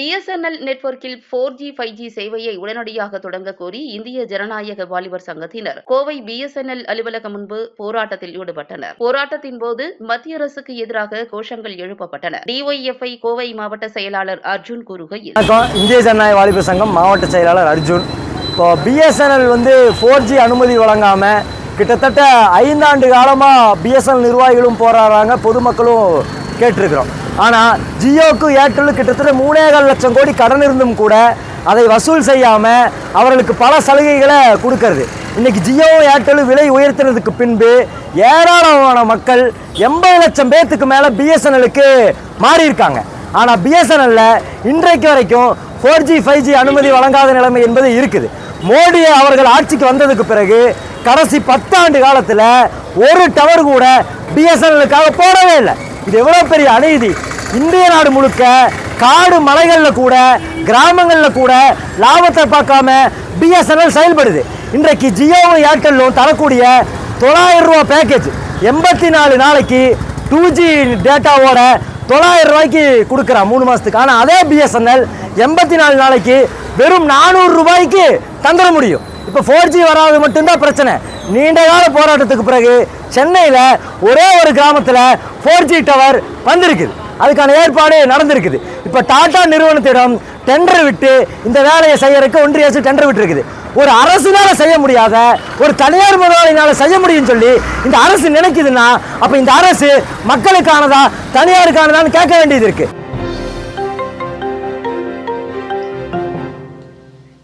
BSNL நெட்வொர்க்கில் four G five G சேவையை உடனடியாக தொடங்க கோரி இந்திய ஜனநாயக வாலிபர் சங்கத்தினர் கோவை பிஎஸ்என்எல் அலுவலகம் முன்பு போராட்டத்தில் ஈடுபட்டனர். போராட்டத்தின் போது மத்திய அரசுக்கு எதிராக கோஷங்கள் எழுப்பப்பட்டன. டிஒய்எஃப்ஐ கோவை மாவட்ட செயலாளர் அர்ஜுன் கூறுகையில் இந்திய ஜனநாயக வாலிபர் சங்கம் மாவட்ட செயலாளர் அர்ஜுன். இப்போ பிஎஸ்என்எல் வந்து ஃபோர் ஜி அனுமதி வழங்காம கிட்டத்தட்ட ஐந்தாண்டு காலமாக பிஎஸ்என்எல் நிர்வாகிகளும் போராடுறாங்க. பொதுமக்களும் கேட்டிருக்கிறோம். ஆனால் ஜியோக்கு ஏர்டெல்லு கிட்டத்தட்ட மூணேகால் லட்சம் கோடி கடன் இருந்தும் கூட அதை வசூல் செய்யாமல் அவர்களுக்கு பல சலுகைகளை கொடுக்கறது. இன்றைக்கி ஜியோ ஏர்டெல்லும் விலை உயர்த்தினதுக்கு பின்பு ஏராளமான மக்கள் எண்பது லட்சம் பேர்த்துக்கு மேலே பிஎஸ்என்எலுக்கு மாறியிருக்காங்க. ஆனால் பிஎஸ்என்எல்ல இன்றைக்கு வரைக்கும் ஃபோர் ஜி ஃபைவ் ஜி அனுமதி வழங்காத நிலைமை என்பது இருக்குது. மோடி அவர்கள் ஆட்சிக்கு வந்ததுக்கு பிறகு கடைசி பத்தாண்டு காலத்தில் ஒரு டவர் கூட பிஎஸ்என்எலுக்காக போடவே இல்லை. இது எவ்வளோ பெரிய அநீதி. இந்திய நாடு முழுக்க காடு மலைகளில் கூட கிராமங்களில் கூட லாபத்தை பார்க்காம பிஎஸ்என்எல் செயல்படுது. இன்றைக்கு ஜியோவும் ஏர்டெல்லும் தரக்கூடிய தொள்ளாயிரம் ரூபா பேக்கேஜ் எண்பத்தி நாலு நாளைக்கு டூ ஜி டேட்டாவோட தொள்ளாயிரம் ரூபாய்க்கு கொடுக்குறான் மூணு மாதத்துக்கு ஆனால் அதே பிஎஸ்என்எல் எண்பத்தி நாலு நாளைக்கு வெறும் நானூறு ரூபாய்க்கு தந்துட முடியும். இப்போ ஃபோர் ஜி வராது மட்டும்தான் பிரச்சனை. நீண்ட கால போராட்டத்துக்கு பிறகு சென்னையில் ஒரே ஒரு கிராமத்தில் ஃபோர் ஜி டவர் வந்திருக்குது. அதுக்கான ஏற்பாடு நடந்திருக்குது. இப்போ டாடா நிறுவனத்திடம் டெண்டர் விட்டு இந்த வேலையை செய்யறதுக்கு ஒன்றிய அரசு டெண்டர் விட்டுருக்குது. ஒரு அரசுனால செய்ய முடியாத ஒரு தனியார் முதலாளினால செய்ய முடியும்னு சொல்லி இந்த அரசு நினைக்குதுன்னா அப்ப இந்த அரசு மக்களுக்கானதா தனியாருக்கானதான்னு கேட்க வேண்டியது இருக்கு.